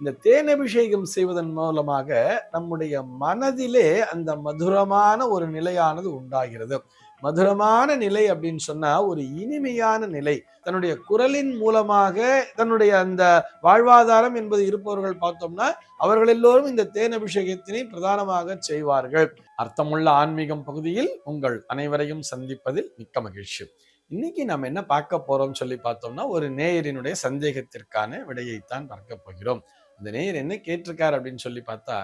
இந்த தேன் அபிஷேகம் செய்வதன் மூலமாக நம்முடைய மனதிலே அந்த மதுரமான ஒரு நிலையானது உண்டாகிறது. மதுரமான நிலை அப்படின்னு சொன்னா ஒரு இனிமையான நிலை. தன்னுடைய குரலின் மூலமாக தன்னுடைய அந்த வாழ்வாதாரம் என்பது இருப்பவர்கள் பார்த்தோம்னா அவர்கள் எல்லோரும் இந்த தேன் அபிஷேகத்தினை பிரதானமாக செய்வார்கள். அர்த்தமுள்ள ஆன்மீகம் பகுதியில் உங்கள் அனைவரையும் சந்திப்பதில் மிக்க மகிழ்ச்சி. இன்னைக்கு நம்ம என்ன பார்க்க போறோம் சொல்லி பார்த்தோம்னா ஒரு நேயரினுடைய சந்தேகத்திற்கான விடையைத்தான் பார்க்க போகிறோம். அந்த நேயர் என்ன கேட்டிருக்கார் அப்படின்னு சொல்லி பார்த்தா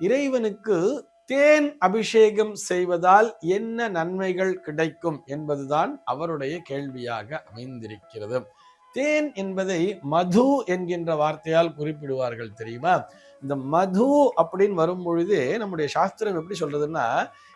இறைவனுக்கு தேன் அபிஷேகம் செய்வதால் என்ன நன்மைகள் கிடைக்கும் என்பதுதான் அவருடைய கேள்வியாக அமைந்திருக்கிறது. தேன் என்பதை மது என்கின்ற வார்த்தையால் குறிப்பிடுவார்கள் தெரியுமா? இந்த மது அப்படின்னு வரும் பொழுது நம்முடைய சாஸ்திரம் எப்படி சொல்றதுன்னா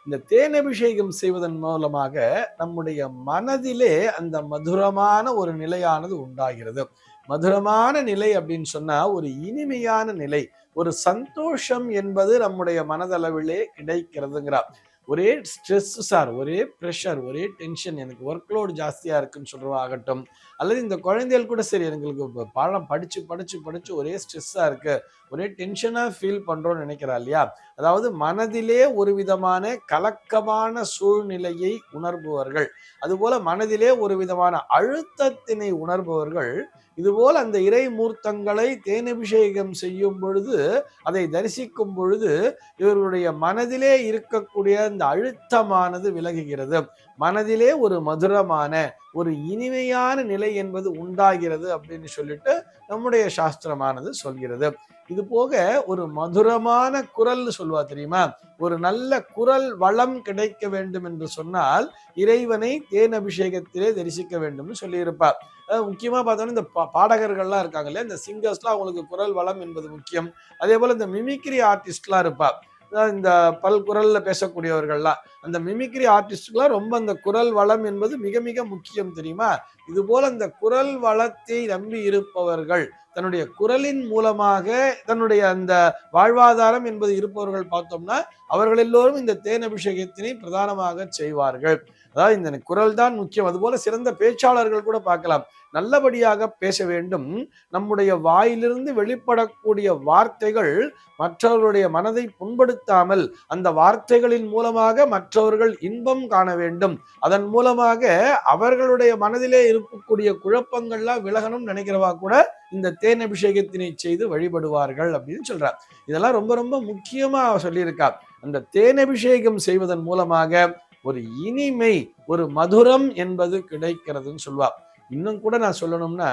இந்த தேன் அபிஷேகம் செய்வதன் மூலமாக நம்முடைய மனதிலே அந்த மதுரமான ஒரு நிலையானது உண்டாகிறது. மதுரமான நிலை அப்படின்னு சொன்னா ஒரு இனிமையான நிலை ஒரு சந்தோஷம் என்பது நம்முடைய மனதளவிலே கிடைக்கிறதுங்கிறார். ஒரே ஸ்ட்ரெஸ் சார் ஒரே ப்ரெஷர் ஒரே டென்ஷன் எனக்கு ஒர்க் லோடு ஜாஸ்தியாக இருக்குன்னு சொல்கிறவாகட்டும் அல்லது இந்த குழந்தைகள் கூட சரி எங்களுக்கு பாடம் படித்து படித்து படித்து ஒரே ஸ்ட்ரெஸ்ஸாக இருக்கு. ஒரே டென்ஷனாக ஃபீல் பண்ணுறோன்னு நினைக்கிறா இல்லையா? அதாவது மனதிலே ஒரு விதமான கலக்கமான சூழ்நிலையை உணர்பவர்கள். அதுபோல மனதிலே ஒரு விதமான அழுத்தத்தினை உணர்பவர்கள். இதுபோல் அந்த இறை மூர்த்தங்களை தேனபிஷேகம் செய்யும் பொழுது அதை தரிசிக்கும் பொழுது இவர்களுடைய மனதிலே இருக்கக்கூடிய அந்த அழுத்தமானது விலகுகிறது. மனதிலே ஒரு மதுரமான ஒரு இனிமையான நிலை என்பது உண்டாகிறது அப்படின்னு சொல்லிட்டு நம்முடைய சாஸ்திரமானது சொல்கிறது. இது போக ஒரு மதுரமான குரல்னு சொல்லுவா தெரியுமா? ஒரு நல்ல குரல் வளம் கிடைக்க வேண்டும் என்று சொன்னால் இறைவனை தேன் அபிஷேகத்திலே தரிசிக்க வேண்டும்னு சொல்லியிருப்பார் முக்கியமாக பார்த்தோன்னா இந்த பாடகர்கள்லாம் இருக்காங்க இல்லையா? இந்த சிங்கர்ஸ்லாம் அவங்களுக்கு குரல் வளம் என்பது முக்கியம். அதே போல் இந்த மிமிக்ரி ஆர்டிஸ்ட்லாம் இருப்பாள் இந்த பல் குரல்ல பேசக்கூடியவர்கள்லாம் அந்த மிமிக்ரி ஆர்டிஸ்டுக்கெல்லாம் ரொம்ப அந்த குரல் வளம் என்பது மிக மிக முக்கியம் தெரியுமா? இது போல அந்த குரல் வளத்தை நம்பி இருப்பவர்கள் தன்னுடைய குரலின் மூலமாக தன்னுடைய அந்த வாழ்வாதாரம் என்பது இருப்பவர்கள் பார்த்தோம்னா அவர்கள் எல்லோரும் இந்த தேன் அபிஷேகத்தினை பிரதானமாக செய்வார்கள். அதாவது இந்த குரல் தான் முக்கியம். அதுபோல சிறந்த பேச்சாளர்கள் கூட பார்க்கலாம். நல்லபடியாக பேச வேண்டும். நம்முடைய வாயிலிருந்து வெளிப்படக்கூடிய வார்த்தைகள் மற்றவர்களுடைய மனதை புண்படுத்தாமல் அந்த வார்த்தைகளின் மூலமாக மற்றவர்கள் இன்பம் காண வேண்டும். அதன் மூலமாக அவர்களுடைய மனதிலே இருக்கக்கூடிய குழப்பங்கள்லாம் விலகணும் நினைக்கிறவா கூட இந்த தேன் அபிஷேகத்தினை செய்து வழிபடுவார்கள் அப்படின்னு சொல்றார். இதெல்லாம் ரொம்ப ரொம்ப முக்கியமா சொல்லியிருக்கா அந்த தேன் அபிஷேகம் செய்வதன் மூலமாக ஒரு இனிமை ஒரு மதுரம் என்பது கிடைக்கிறதுன்னு சொல்லுவார் இன்னும் கூட நான் சொல்லணும்னா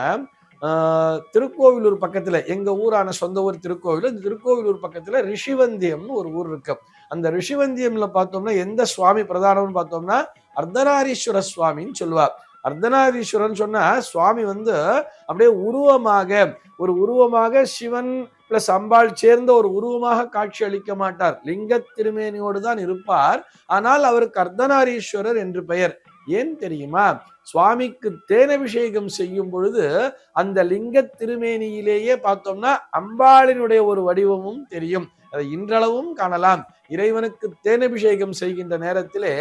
திருக்கோவிலூர் பக்கத்துல எங்க ஊரான சொந்த ஊர் திருக்கோவில் இந்த திருக்கோவிலூர் பக்கத்துல ரிஷிவந்தியம்னு ஒரு ஊர் இருக்கு. அந்த ரிஷிவந்தியம்ல பார்த்தோம்னா எந்த சுவாமி பிரதானம்னு பார்த்தோம்னா அர்த்தநாரீஸ்வர சுவாமின்னு சொல்லுவார் அர்த்தநாரீஸ்வரன் சொன்னா சுவாமி வந்து அப்படியே உருவமாக ஒரு உருவமாக சிவன் பிளஸ் அம்பாள் சேர்ந்த ஒரு உருவமாக காட்சி அளிக்க மாட்டார். லிங்க திருமேனியோடு தான் இருப்பார். ஆனால் அவருக்கு அர்த்தநாரீஸ்வரர் என்று பெயர். ஏன் தெரியுமா? சுவாமிக்கு தேனபிஷேகம் செய்யும் பொழுது அந்த லிங்க திருமேனியிலேயே பார்த்தோம்னா அம்பாளினுடைய ஒரு வடிவமும் தெரியும். அதை இன்றளவும் காணலாம். இறைவனுக்கு தேனபிஷேகம் செய்கின்ற நேரத்திலே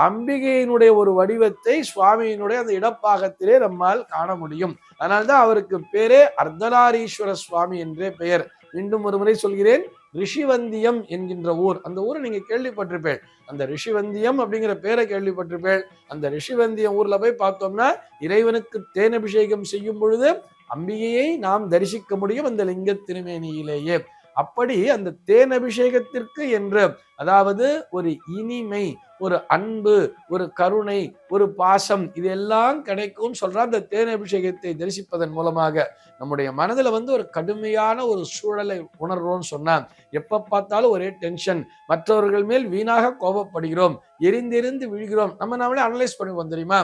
அம்பிகையினுடைய ஒரு வடிவத்தை சுவாமியினுடைய அந்த இடப்பாகத்திலே நம்மால் காண முடியும். அதனால்தான் அவருக்கு பேரே அர்த்தநாரீஸ்வர சுவாமி என்றே பெயர். மீண்டும் ஒரு முறை சொல்கிறேன் ரிஷிவந்தியம் என்கின்ற ஊர். அந்த ஊரை நீங்க கேள்விப்பட்டிருப்பேன். அந்த ரிஷிவந்தியம் அப்படிங்கிற பேரை கேள்விப்பட்டிருப்பேன். அந்த ரிஷிவந்தியம் ஊர்ல போய் பார்த்தோம்னா இறைவனுக்கு தேன் அபிஷேகம் செய்யும் பொழுது அம்பிகையை நாம் தரிசிக்க முடியும் அந்த லிங்க திருமேனியிலேயே அப்படி அந்த தேன் அபிஷேகத்திற்கு என்று அதாவது ஒரு இனிமை ஒரு அன்பு ஒரு கருணை ஒரு பாசம் இதெல்லாம் கிடைக்கும் சொல்ற அந்த தேன் அபிஷேகத்தை தரிசிப்பதன் மூலமாக நம்முடைய மனதில் வந்து ஒரு கடுமையான ஒரு சூழலை உணர்றோம்னு சொன்னான் எப்போ பார்த்தாலும் ஒரே டென்ஷன் மற்றவர்கள் மேல் வீணாக கோபப்படுகிறோம். எரிந்தெரிந்து விழுகிறோம். நம்ம நாமளே அனலைஸ் பண்ணுவோம் தெரியுமா?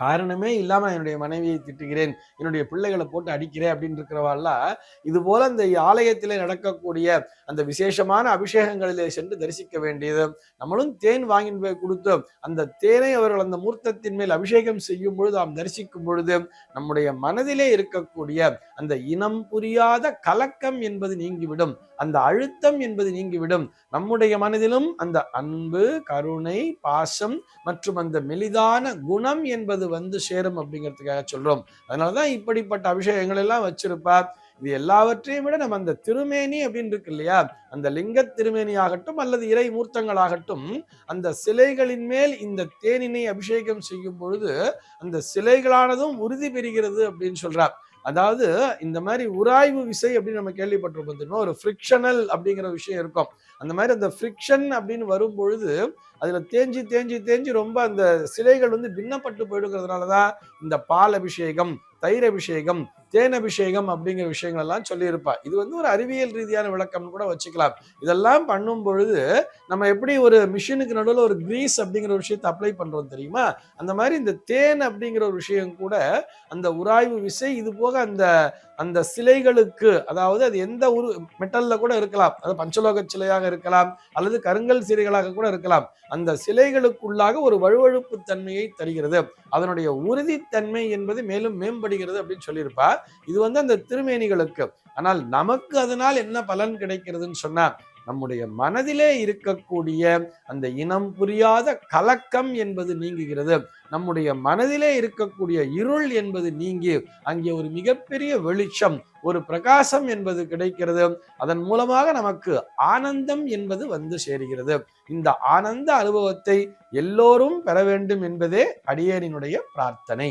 காரணமே இல்லாமல் என்னுடைய மனைவியை திட்டுகிறேன் என்னுடைய பிள்ளைகளை போட்டு அடிக்கிறேன் அப்படின்னு இருக்கிறவாள்லாம் இது போல அந்த ஆலயத்தில் நடக்கக்கூடிய அந்த விசேஷமான அபிஷேகங்களிலே சென்று தரிசிக்க வேண்டியது. நம்மளும் தேன் வாங்கி போய் கொடுத்து அந்த தேனை அவர்கள் அந்த மூர்த்தத்தின் மேல் அபிஷேகம் செய்யும் பொழுது நாம் தரிசிக்கும் பொழுது நம்முடைய மனதிலே இருக்கக்கூடிய அந்த இனம் புரியாத கலக்கம் என்பது நீங்கிவிடும். அந்த அழுத்தம் என்பது நீங்கிவிடும். நம்முடைய மனதிலும் அந்த அன்பு கருணை பாசம் மற்றும் அந்த மெலிதான குணம் என்பது வந்து சேரும் அப்படிங்கிறதுக்காக சொல்றோம். அதனாலதான் இப்படிப்பட்ட அபிஷேகங்கள் எல்லாம் வச்சிருப்பார். இது எல்லாவற்றையும் விட நம்ம அந்த திருமேனி அப்படின்னு இருக்கு இல்லையா? அந்த லிங்க திருமேனி ஆகட்டும் அல்லது இறை மூர்த்தங்களாகட்டும் அந்த சிலைகளின் மேல் இந்த தேனினை அபிஷேகம் செய்யும் பொழுது அந்த சிலைகளானதும் உறுதி பெறுகிறது அப்படின்னு சொல்றார். அதாவது இந்த மாதிரி உராய்வு விசை அப்படின்னு நம்ம கேள்விப்பட்டிருப்போம் தெரியுமா? ஒரு ஃப்ரிக்ஷனல் அப்படிங்கிற விஷயம் இருக்கும். அந்த மாதிரி அந்த ஃப்ரிக்ஷன் அப்படின்னு வரும் பொழுது அதுல தேஞ்சி தேஞ்சி தேஞ்சி ரொம்ப அந்த சிலைகள் வந்து பின்னப்பட்டு போயிடுங்கிறதுனால தான் இந்த பால் அபிஷேகம் தயிர் அபிஷேகம் தேன் அபிஷேகம் அப்படிங்கிற விஷயங்கள் எல்லாம் சொல்லியிருப்பா. இது வந்து ஒரு அறிவியல் ரீதியான விளக்கம்னு கூட வச்சுக்கலாம். இதெல்லாம் பண்ணும் பொழுது நம்ம எப்படி ஒரு மிஷினுக்கு நடுவில் ஒரு கிரீஸ் அப்படிங்கிற ஒரு விஷயத்தை அப்ளை பண்றோம் தெரியுமா? அந்த மாதிரி இந்த தேன் அப்படிங்கிற ஒரு விஷயம் கூட அந்த உராய்வு விசை இது போக அந்த அந்த சிலைகளுக்கு அதாவது அது எந்த ஒரு மெட்டல்ல கூட இருக்கலாம். அது பஞ்சலோக சிலையாக இருக்கலாம் அல்லது கருங்கல் சிலைகளாக கூட இருக்கலாம். அந்த சிலைகளுக்குள்ளாக ஒரு வழுவழுப்பு தன்மையை தருகிறது. அதனுடைய உறுதித்தன்மை என்பது மேலும் மேம்படுகிறது அப்படின்னு சொல்லியிருப்பா. இது வந்து அந்த திருமேனிகளுக்கு. ஆனால் நமக்கு அதனால் என்ன பலன் கிடைக்கிறதுன்னு சொன்னா நம்முடைய மனதிலே இருக்கக்கூடிய அந்த இனம் புரியாத கலக்கம் என்பது நீங்குகிறது. நம்முடைய மனதிலே இருக்கக்கூடிய இருள் என்பது நீங்கி அங்கே ஒரு மிகப்பெரிய வெளிச்சம் ஒரு பிரகாசம் என்பது கிடைக்கிறது. அதன் மூலமாக நமக்கு ஆனந்தம் என்பது வந்து சேருகிறது. இந்த ஆனந்த அனுபவத்தை எல்லோரும் பெற வேண்டும் என்பதே அடியேனினுடைய பிரார்த்தனை.